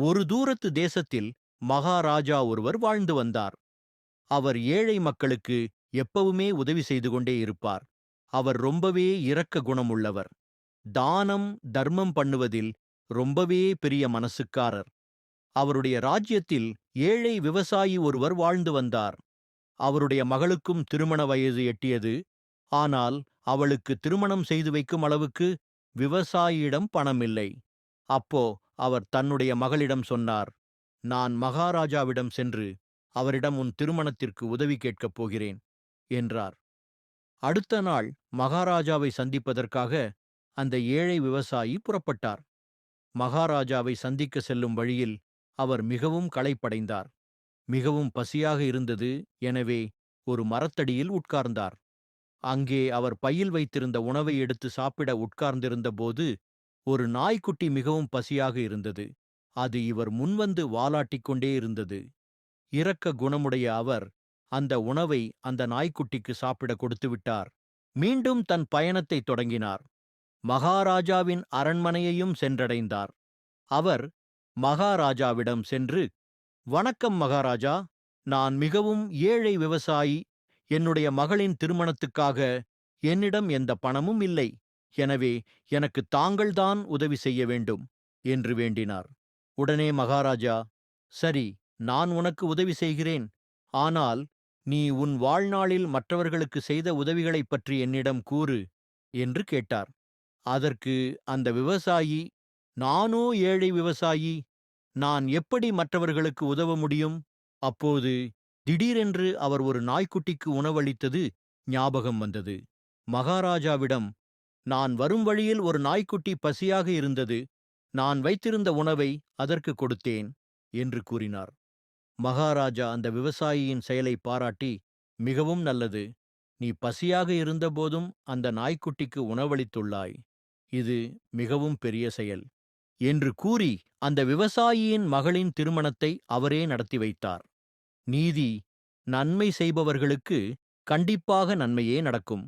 ஒரு தூரத்து தேசத்தில் மகாராஜா ஒருவர் வாழ்ந்து வந்தார். அவர் ஏழை மக்களுக்கு எப்பவுமே உதவி செய்து கொண்டே இருப்பார். அவர் ரொம்பவே இரக்க குணமுள்ளவர். தானம் தர்மம் பண்ணுவதில் ரொம்பவே பெரிய மனசுக்காரர். அவருடைய ராஜ்யத்தில் ஏழை விவசாயி ஒருவர் வாழ்ந்து வந்தார். அவருடைய மகளுக்கும் திருமண வயது எட்டியது. ஆனால் அவளுக்கு திருமணம் செய்து வைக்கும் அளவுக்கு விவசாயியிடம் பணமில்லை. அப்போ அவர் தன்னுடைய மகளிடம் சொன்னார் நான் மகாராஜாவிடம் சென்று அவரிடம் உன் திருமணத்திற்கு உதவி கேட்கப் போகிறேன் என்றார். அடுத்த நாள் மகாராஜாவை சந்திப்பதற்காக அந்த ஏழை விவசாயி புறப்பட்டார். மகாராஜாவை சந்திக்க செல்லும் வழியில் அவர் மிகவும் களைப்படைந்தார். மிகவும் பசியாக இருந்தது எனவே ஒரு மரத்தடியில் உட்கார்ந்தார். அங்கே அவர் பையில் வைத்திருந்த உணவை எடுத்து சாப்பிட உட்கார்ந்திருந்தபோது ஒரு நாய்க்குட்டி மிகவும் பசியாக இருந்தது. அது இவர் முன்வந்து வாலாட்டிக் கொண்டே இருந்தது. இரக்க குணமுடைய அவர் அந்த உணவை அந்த நாய்க்குட்டிக்கு சாப்பிட கொடுத்துவிட்டார் மீண்டும் தன் பயணத்தை தொடங்கினார். மகாராஜாவின் அரண்மனையையும் சென்றடைந்தார். அவர் மகாராஜாவிடம் சென்று வணக்கம் மகாராஜா நான் மிகவும் ஏழை விவசாயி. என்னுடைய மகளின் திருமணத்துக்காக என்னிடம் எந்த பணமும் இல்லை. எனவே எனக்கு தாங்கள்தான் உதவி செய்ய வேண்டும் என்று வேண்டினார். உடனே மகாராஜா சரி நான் உனக்கு உதவி செய்கிறேன். ஆனால் நீ உன் வாழ்நாளில் மற்றவர்களுக்கு செய்த உதவிகளைப் பற்றி என்னிடம் கூறு என்று கேட்டார். அதற்கு அந்த விவசாயி நானோ ஏழை விவசாயி நான் எப்படி மற்றவர்களுக்கு உதவ முடியும்? அப்போது திடீரென்று அவர் ஒரு நாய்க்குட்டிக்கு உணவளித்தது ஞாபகம் வந்தது. மகாராஜாவிடம் நான் வரும் வழியில் ஒரு நாய்க்குட்டி பசியாக இருந்தது. நான் வைத்திருந்த உணவை அதற்கு கொடுத்தேன் என்று கூறினார். மகாராஜா அந்த விவசாயியின் செயலை பாராட்டி மிகவும் நல்லது. நீ பசியாக இருந்தபோதும் அந்த நாய்க்குட்டிக்கு உணவளித்துள்ளாய். இது மிகவும் பெரிய செயல் என்று கூறி அந்த விவசாயியின் மகளின் திருமணத்தை அவரே நடத்தி வைத்தார். நீதி நன்மை செய்பவர்களுக்கு கண்டிப்பாக நன்மையே நடக்கும்.